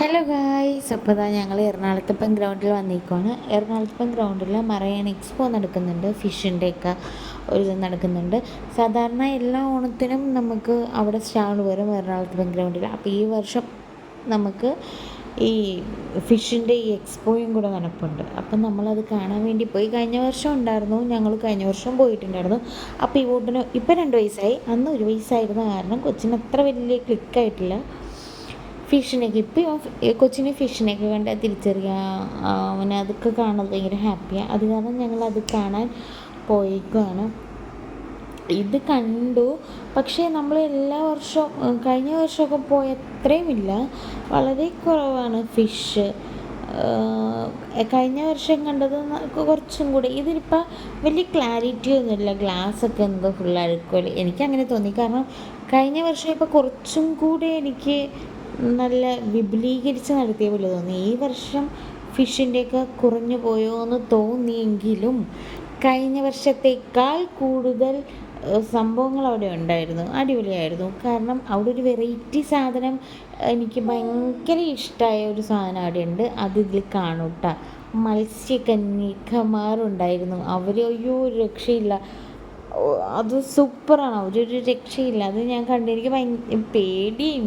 Hello guys അപ്പോൾ ഞങ്ങൾ എറണാകുളത്തിപ്പം ഗ്രൗണ്ടിൽ വന്നിരിക്കുവാണ്. എറണാകുളത്തിപ്പം ഗ്രൗണ്ടിൽ മറയൻ എക്സ്പോ നടക്കുന്നുണ്ട്. ഫിഷിന്റെയൊക്കെ ഒരു ഇത് നടക്കുന്നുണ്ട്. സാധാരണ എല്ലാ ഓണത്തിനും നമുക്ക് അവിടെ സ്റ്റാൾ വരും എറണാകുളത്തിപ്പം ഗ്രൗണ്ടിൽ അപ്പോൾ ഈ വർഷം നമുക്ക് ഈ ഫിഷിന്റെ ഈ എക്സ്പോയും കൂടെ നടപ്പുണ്ട്. അപ്പം നമ്മളത് കാണാൻ വേണ്ടി പോയി. കഴിഞ്ഞ വർഷം ഉണ്ടായിരുന്നു. ഞങ്ങൾ കഴിഞ്ഞ വർഷം പോയിട്ടുണ്ടായിരുന്നു. അപ്പോൾ ഈ വോട്ടിന് ഇപ്പം രണ്ട് വയസ്സായി. അന്ന് ഒരു വയസ്സായിരുന്നു കാരണം കൊച്ചിന് അത്ര വലിയ ക്ലിക്കായിട്ടില്ല ഫിഷിനെയൊക്കെ ഇപ്പോൾ കൊച്ചിന് ഫിഷിനെയൊക്കെ കണ്ട് തിരിച്ചറിയാം അവന് അതൊക്കെ കാണാൻ ഭയങ്കര ഹാപ്പിയാണ് അത് കാരണം ഞങ്ങൾ അത് കാണാൻ പോയേക്കുവാണ്. ഇത് കണ്ടു. പക്ഷേ നമ്മൾ എല്ലാ വർഷവും കഴിഞ്ഞ വർഷമൊക്കെ പോയ അത്രയും ഇല്ല. വളരെ കുറവാണ് ഫിഷ് കഴിഞ്ഞ വർഷം കണ്ടത് കുറച്ചും കൂടി. ഇതിലിപ്പോൾ വലിയ ക്ലാരിറ്റി ഒന്നുമില്ല ഗ്ലാസ് ഒക്കെ എന്തോ ഫുള്ളായിരിക്കുമല്ലോ എനിക്ക് അങ്ങനെ തോന്നി. കാരണം കഴിഞ്ഞ വർഷം ഇപ്പോൾ കുറച്ചും കൂടി എനിക്ക് നല്ല വിപുലീകരിച്ച് നടത്തിയ പോലെ തോന്നി ഈ വർഷം ഫിഷിന്റെയൊക്കെ കുറഞ്ഞു പോയോ എന്ന് തോന്നിയെങ്കിലും കഴിഞ്ഞ വർഷത്തേക്കാൾ കൂടുതൽ സംഭവങ്ങൾ അവിടെ ഉണ്ടായിരുന്നു. അടിപൊളിയായിരുന്നു. കാരണം അവിടെ ഒരു വെറൈറ്റി സാധനം എനിക്ക് ഭയങ്കര ഇഷ്ടമായ ഒരു സാധനം അവിടെ ഉണ്ട് അത് ഇതിൽ കാണൂട്ട മത്സ്യകന്യകമാരുണ്ടായിരുന്നു അവർ അയ്യോ ഒരു രക്ഷയില്ല. അത് സൂപ്പറാണ്. ഒരു രക്ഷയില്ല. അത് ഞാൻ കണ്ട് എനിക്ക് ഭയങ്കര പേടിയും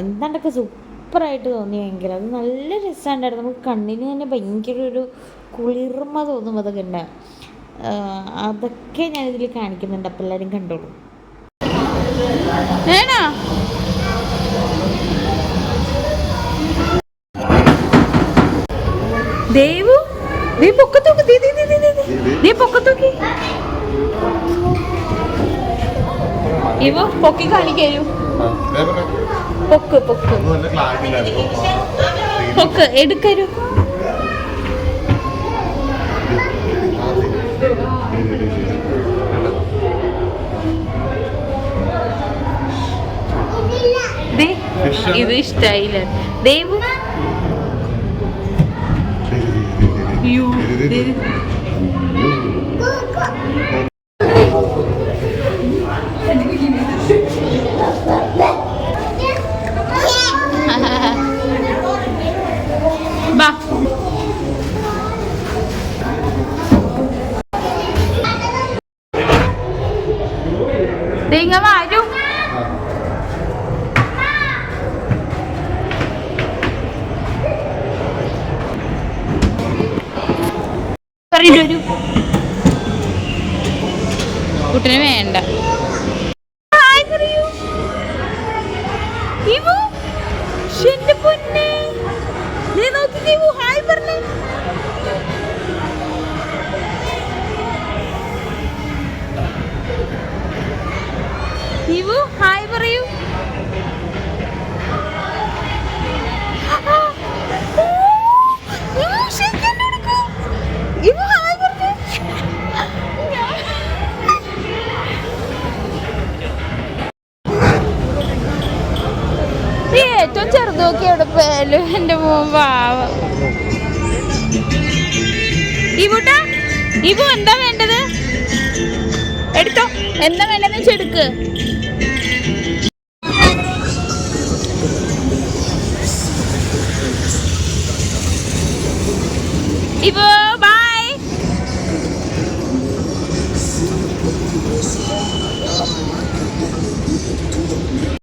എന്താണ്ടൊക്കെ സൂപ്പറായിട്ട് തോന്നി ഭയങ്കര. അത് നല്ല രസമുണ്ടായിരുന്നു നമുക്ക് കണ്ണിന് തന്നെ ഭയങ്കര ഒരു കുളിർമ തോന്നും അതൊക്കെ ഉണ്ട്. അതൊക്കെ ഞാൻ ഇതിൽ കാണിക്കുന്നുണ്ട്. അപ്പം എല്ലാവരും കണ്ടോളൂ. വേണോ ദേവു നീ പൊക്കത്തോക്ക്. നീ പൊക്ക ദേ ദേ ദേ. ദേ. ഇവ പൊക്കി കാണിക്കൂ പൊക്ക് പൊക്ക്. പൊക്ക് എടുക്കരു. ഇത് ഇഷ്ടായില്ല. ദേവു. യു ഇങ്ങ വരൂ വരൂ കുട്ടിന് വേണ്ട. ഹായ് പറഞ്ഞേ. നോക്കി അവിടെ പോയാലും എന്റെ മോൻ പാവ. എന്താ വേണ്ടത്? എടുത്തോ. എന്താ വേണ്ടതെന്ന് വെച്ചാൽ എടുക്ക്.